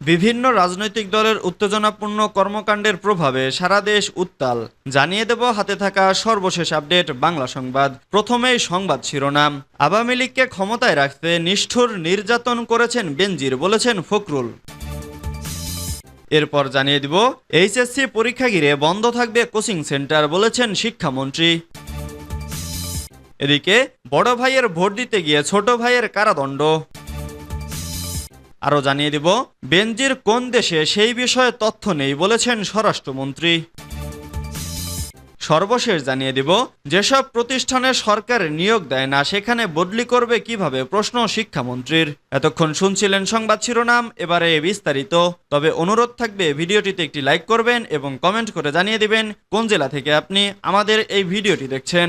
বিভিন্ন রাজনৈতিক দলের উত্তেজনাপূর্ণ কর্মকাণ্ডের প্রভাবে সারা দেশ উত্তাল। জানিয়ে দেব হাতে থাকা সর্বশেষ আপডেট বাংলা সংবাদ। প্রথমেই সংবাদ শিরোনাম। আওয়ামী লীগকে ক্ষমতায় রাখতে নিষ্ঠুর নির্যাতন করেছেন বেনজির, বলেছেন ফখরুল। এরপর জানিয়ে দিব, এইচএসসি পরীক্ষা ঘিরে বন্ধ থাকবে কোচিং সেন্টার, বলেছেন শিক্ষামন্ত্রী। এদিকে, বড় ভাইয়ের ভোট দিতে গিয়ে ছোট ভাইয়ের কারাদণ্ড। আরও জানিয়ে দিব, বেনজির কোন দেশে সেই বিষয়ে তথ্য নেই বলেছেন স্বরাষ্ট্রমন্ত্রী। সর্বশেষ জানিয়ে দিব, যেসব প্রতিষ্ঠানে সরকার নিয়োগ দেয় না, সেখানে বদলি করবে কীভাবে প্রশ্ন শিক্ষামন্ত্রীর। এতক্ষণ শুনছিলেন সংবাদ শিরোনাম, এবারে বিস্তারিত। তবে অনুরোধ থাকবে, ভিডিওটিতে একটি লাইক করবেন এবং কমেন্ট করে জানিয়ে দিবেন, কোন জেলা থেকে আপনি আমাদের এই ভিডিওটি দেখছেন।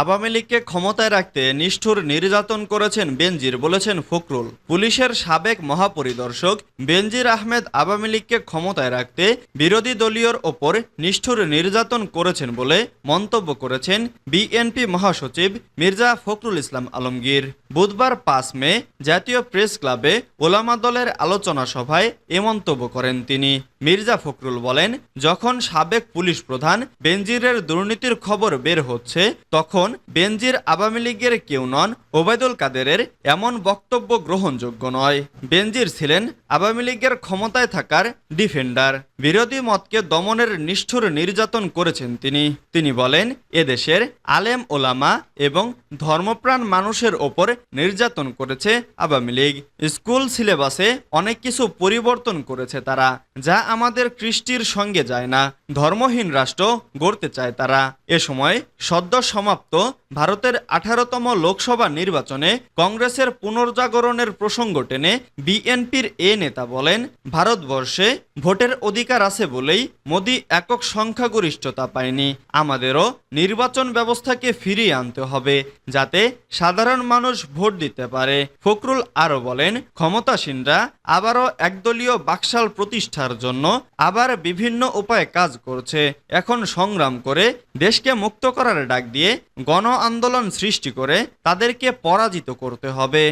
আওয়ামী লীগকে ক্ষমতায় রাখতে নিষ্ঠুর নির্যাতন করেছেন বেনজির, বলেছেন ফখরুল। পুলিশের সাবেক মহাপরিদর্শক বেনজির আহমেদ আওয়ামী লীগকে ক্ষমতায় রাখতে বিরোধী দলীয়র ওপর নিষ্ঠুর নির্যাতন করেছেন বলে মন্তব্য করেছেন বিএনপি মহাসচিব মির্জা ফখরুল ইসলাম আলমগীর। বুধবার পাঁচ মে জাতীয় প্রেস ক্লাবে ওলামা দলের আলোচনা সভায় এ মন্তব্য করেন তিনি। মির্জা ফখরুল বলেন, যখন সাবেক পুলিশ প্রধান বেনজিরের দুর্নীতির খবর বের হচ্ছে, তখন বেনজির আওয়ামী লীগের কেউ নন, ওবায়দুল কাদেরের এমন বক্তব্য গ্রহণযোগ্য নয়। বেনজির ছিলেন আওয়ামী লীগের ক্ষমতায় থাকার ডিফেন্ডার। বিরোধী মতকে দমনের নিষ্ঠুর নির্যাতন করেছেন তিনি। তিনি বলেন, এদেশের আলেম ওলামা এবং ধর্মপ্রাণ মানুষের ওপর নির্যাতন করেছে আওয়ামী লীগ। স্কুল সিলেবাসে অনেক কিছু পরিবর্তন করেছে তারা, যা আমাদের কৃষ্টির সঙ্গে যায় না, ধর্মহীন রাষ্ট্র গড়তে চায় তারা। এ সময় সদ্য সমাপ্ত ভারতের আঠারোতম লোকসভা নির্বাচনে কংগ্রেসের পুনর্জাগরণের প্রসঙ্গ টেনে বিএনপির এ নেতা বলেন, ভারতবর্ষে ভোটের অধিকার আছে বলেই মোদি একক সংখ্যাগরিষ্ঠতা পায়নি। আমাদেরও নির্বাচন ব্যবস্থাকে ফিরিয়ে আনতে হবে যাতে সাধারণ মানুষ ভোট দিতে পারে। ফখরুল আরও বলেন, ক্ষমতাসীনরা আবারও একদলীয় বাকশাল প্রতিষ্ঠার জন্য আবার বিভিন্ন উপায়ে কাজ করছে। এখন সংগ্রাম করে দেশকে মুক্ত করার ডাক দিয়ে গণ আন্দোলন সৃষ্টি করে তাদেরকে পরাজিত করতে হবে।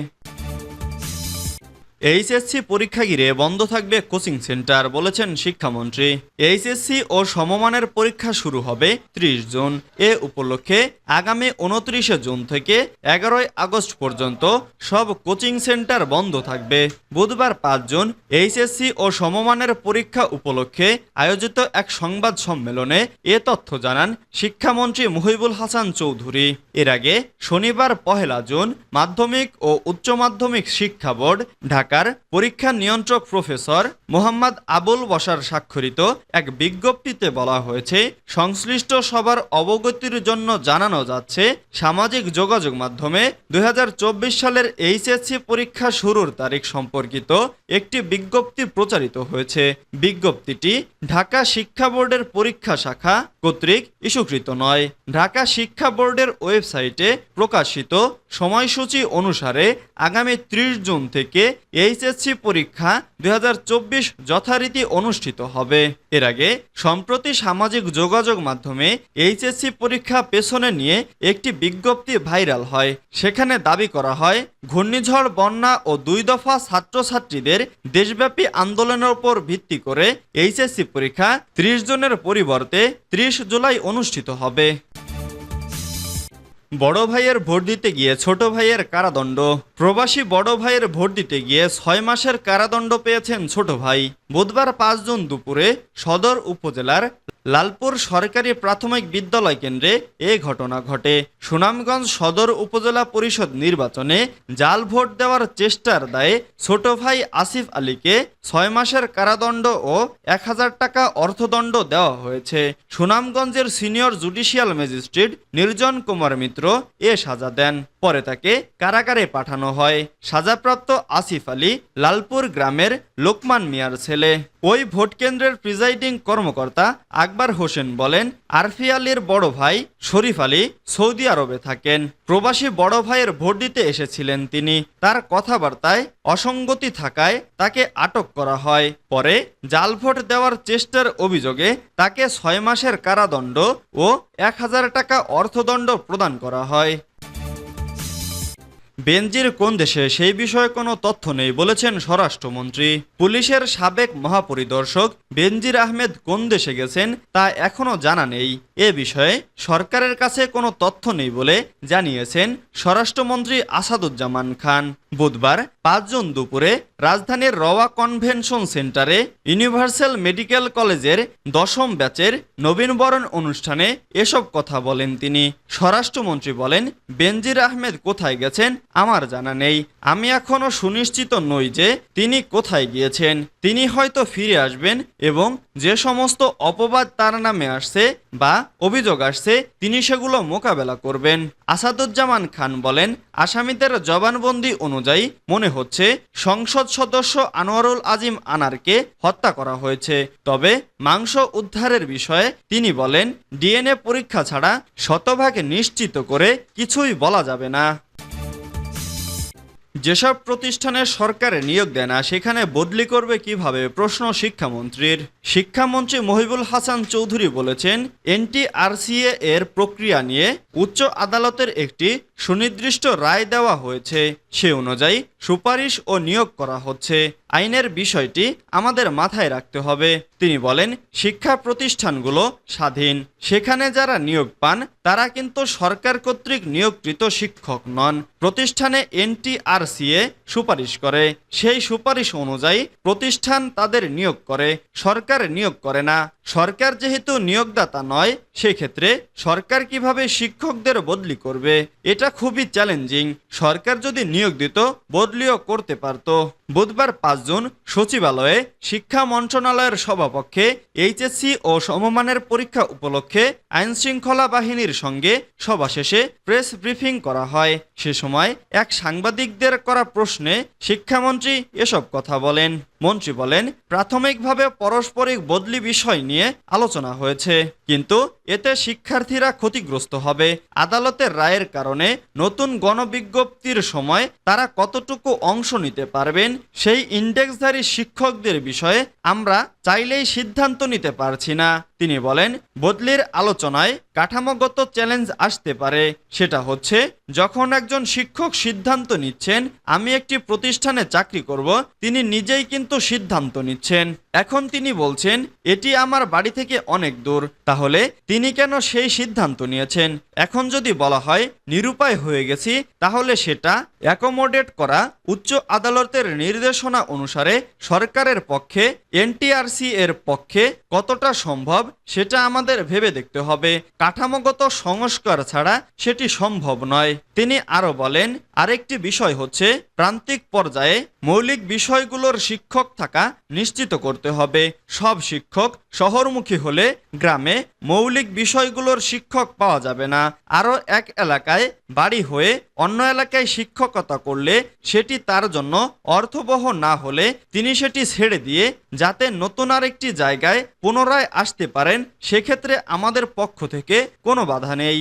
এইচএসসি পরীক্ষা ঘিরে বন্ধ থাকবে কোচিং সেন্টার, বলেছেন শিক্ষামন্ত্রী। এইচএসসি ও সমমানের পরীক্ষা শুরু হবে ত্রিশ জুন। এ উপলক্ষে আগামী উনত্রিশে জুন থেকে এগারোই আগস্ট পর্যন্ত সব কোচিং সেন্টার বন্ধ থাকবে। বুধবার পাঁচ জুন এইচএসসি ও সমমানের পরীক্ষা উপলক্ষে আয়োজিত এক সংবাদ সম্মেলনে এ তথ্য জানান শিক্ষামন্ত্রী মুহিবুল হাসান চৌধুরী। এর আগে শনিবার পহেলা জুন মাধ্যমিক ও উচ্চ মাধ্যমিক শিক্ষা বোর্ড ঢাকার পরীক্ষা নিয়ন্ত্রক প্রফেসর মোহাম্মদ আবুল বসার স্বাক্ষরিত এক বিজ্ঞপ্তিতে বলা হয়েছে, সংশ্লিষ্ট সবার অবগতির জন্য জানানো যাচ্ছে, সামাজিক যোগাযোগ মাধ্যমে দুই হাজার চব্বিশ সালের এইচএসসি পরীক্ষা শুরুর তারিখ সম্পর্কিত একটি বিজ্ঞপ্তি প্রচারিত হয়েছে। বিজ্ঞপ্তিটি ঢাকা শিক্ষা বোর্ডের পরীক্ষা শাখা কর্তৃক ইস্যুকৃত নয়। ঢাকা শিক্ষা বোর্ডের ওয়েবসাইটে প্রকাশিত সময়সূচি অনুসারে আগামী ত্রিশ জুন থেকে এইচএসসি পরীক্ষা দু হাজার চব্বিশ যথারীতি অনুষ্ঠিত হবে। এর আগে সম্প্রতি সামাজিক যোগাযোগ মাধ্যমে এইচএসসি পরীক্ষা পেছনে নিয়ে একটি বিজ্ঞপ্তি ভাইরাল হয়। সেখানে দাবি করা হয়, ঘূর্ণিঝড়, বন্যা ও দুই দফা ছাত্রছাত্রীদের দেশব্যাপী আন্দোলনের উপর ভিত্তি করে এইচএসসি পরীক্ষা ত্রিশ জনের পরিবর্তে ত্রিশ জুলাই অনুষ্ঠিত হবে। বড় ভাইয়ের ভোট দিতে গিয়ে ছোট ভাইয়ের কারাদণ্ড। প্রবাসী বড় ভাইয়ের ভোট দিতে গিয়ে ছয় মাসের কারাদণ্ড পেয়েছেন ছোট ভাই। বুধবার পাঁচ জুন দুপুরে সদর উপজেলার লালপুর সরকারি প্রাথমিক বিদ্যালয় কেন্দ্রে এ ঘটনা ঘটে। সুনামগঞ্জ সদর উপজেলা পরিষদ নির্বাচনে জাল ভোট দেওয়ার চেষ্টার দায়ে ছোট ভাই আসিফ আলীকে ছয় মাসের কারাদণ্ড ও এক হাজার টাকা অর্থদণ্ড দেওয়া হয়েছে। সুনামগঞ্জের সিনিয়র জুডিশিয়াল ম্যাজিস্ট্রেট নির্জন কুমার মিত্র এ সাজা দেন। পরে তাকে কারাগারে পাঠানো হয়, সাজাপ্রাপ্ত আসিফ আলী, লালপুর গ্রামের লোকমান মিয়ার ছেলে। ওই ভোট কেন্দ্রের প্রিজাইডিং কর্মকর্তা আকবর হোসেন বলেন, আরফি আলীর বড় ভাই শরীফ আলী সৌদি আরবে থাকেন। প্রবাসী বড় ভাইয়ের ভোট দিতে এসেছিলেন তিনি। তার কথাবার্তায় অসঙ্গতি থাকায় তাকে আটক করা হয়। পরে জাল ভোট দেওয়ার চেষ্টার অভিযোগে তাকে ছয় মাসের কারাদণ্ড ও এক হাজার টাকা অর্থদণ্ড প্রদান করা হয়। বেনজির কোন দেশে সেই বিষয়ে কোনো তথ্য নেই বলেছেন স্বরাষ্ট্রমন্ত্রী। পুলিশের সাবেক মহাপরিদর্শক বেনজির আহমেদ কোন দেশে গেছেন তা এখনও জানা নেই। এ বিষয়ে সরকারের কাছে কোনো তথ্য নেই বলে জানিয়েছেন স্বরাষ্ট্রমন্ত্রী আসাদুজ্জামান খান। বুধবার পাঁচজন দুপুরে রাজধানীর Raowa convention centre universal medical কলেজের দশম ব্যাচের নবীনবরণ অনুষ্ঠানে এসব কথা বলেন তিনি। স্বরাষ্ট্রমন্ত্রী বলেন, বেনজির আহমেদ কোথায় গেছেন আমার জানা নেই। আমি এখনও সুনিশ্চিত নই যে তিনি কোথায় গিয়েছেন। তিনি হয়তো ফিরে আসবেন এবং যে সমস্ত অপবাদ তার নামে আসছে বা অভিযোগ আসছে, তিনি সেগুলো মোকাবেলা করবেন। আসাদুজ্জামান খান বলেন, আসামিদের জবানবন্দি অনুযায়ী মনে হচ্ছে সংসদ সদস্য আনোয়ারুল আজিম আনারকে হত্যা করা হয়েছে। তবে মাংস উদ্ধারের বিষয়ে তিনি বলেন, ডিএনএ পরীক্ষা ছাড়া শতভাগ নিশ্চিত করে কিছুই বলা যাবে না। যেসব প্রতিষ্ঠানে সরকারে নিয়োগ দেয় না, সেখানে বদলি করবে কীভাবে প্রশ্ন শিক্ষামন্ত্রীর। শিক্ষামন্ত্রী মহিবুল হাসান চৌধুরী বলেছেন, এনটিআরসিএ এর প্রক্রিয়া নিয়ে উচ্চ আদালতের একটি সুনির্দিষ্ট রায় দেওয়া হয়েছে। সে অনুযায়ী সুপারিশ ও নিয়োগ করা হচ্ছে। আইনের বিষয়টি আমাদের মাথায় রাখতে হবে। তিনি বলেন, শিক্ষা প্রতিষ্ঠানগুলো স্বাধীন। সেখানে যারা নিয়োগ পান, তারা কিন্তু সরকার কর্তৃক নিয়োগকৃত শিক্ষক নন। প্রতিষ্ঠানে এনটিআরসিএ সুপারিশ করে। সেই সুপারিশ অনুযায়ী প্রতিষ্ঠান তাদের নিয়োগ করে। সরকার নিয়োগ করে না। সরকার যেহেতু নিয়োগদাতা নয়, সেক্ষেত্রে সরকার কীভাবে শিক্ষকদের বদলি করবে, এটা খুবই চ্যালেঞ্জিং সরকার যদি নিয়োগ দিত, বদলিও করতে পারত। বুধবার পাঁচ জুন সচিবালয়ে শিক্ষা মন্ত্রণালয়ের সভাপক্ষে এইচএসসি ও সমমানের পরীক্ষা উপলক্ষে আইনশৃঙ্খলা বাহিনীর সঙ্গে সভা শেষে প্রেস ব্রিফিং করা হয়। সে সময় এক সাংবাদিকদের করা প্রশ্নে শিক্ষামন্ত্রী এসব কথা বলেন। মন্ত্রী বলেন, প্রাথমিকভাবে পারস্পরিক বদলি বিষয় নিয়ে আলোচনা হয়েছে। কিন্তু এতে শিক্ষার্থীরা ক্ষতিগ্রস্ত হবে। আদালতের রায়ের কারণে নতুন গণবিজ্ঞপ্তির সময় তারা কতটুকু অংশ নিতে পারবেন সেই ইন্ডেক্সধারী শিক্ষকদের বিষয়ে আমরা চাইলেই সিদ্ধান্ত নিতে পারছি না। তিনি বলেন, বদলির আলোচনায় কাঠামোগত চ্যালেঞ্জ আসতে পারে। সেটা হচ্ছে, যখন একজন শিক্ষক সিদ্ধান্ত নিচ্ছেন, আমি একটি প্রতিষ্ঠানে চাকরি করব, তিনি নিজেই কিন্তু সিদ্ধান্ত নিচ্ছেন। এখন তিনি বলছেন, এটি আমার বাড়ি থেকে অনেক দূর। তাহলে তিনি কেন সেই সিদ্ধান্ত নিয়েছেন? এখন যদি বলা হয়, নিরুপায় হয়ে গেছি, তাহলে সেটা অ্যাকোমোডেট করা উচ্চ আদালতের নির্দেশনা অনুসারে সরকারের পক্ষে, এনটিআরসি এর পক্ষে কতটা সম্ভব সেটা আমাদের ভেবে দেখতে হবে। কাঠামোগত সংস্কার ছাড়া সেটি সম্ভব নয়। তিনি আরও বলেন, আরেকটি বিষয় হচ্ছে, প্রান্তিক পর্যায়ে মৌলিক বিষয়গুলোর শিক্ষক থাকা নিশ্চিত করতে হবে। সব শিক্ষক শহরমুখী হলে গ্রামে মৌলিক বিষয়গুলোর শিক্ষক পাওয়া যাবে না। আরও এক এলাকায় বাড়ি হয়ে অন্য এলাকায় শিক্ষকতা করলে সেটি তার জন্য অর্থবহ না হলে তিনি সেটি ছেড়ে দিয়ে যাতে নতুন আরেকটি জায়গায় পুনরায় আসতে পারেন, সেক্ষেত্রে আমাদের পক্ষ থেকে কোনো বাধা নেই।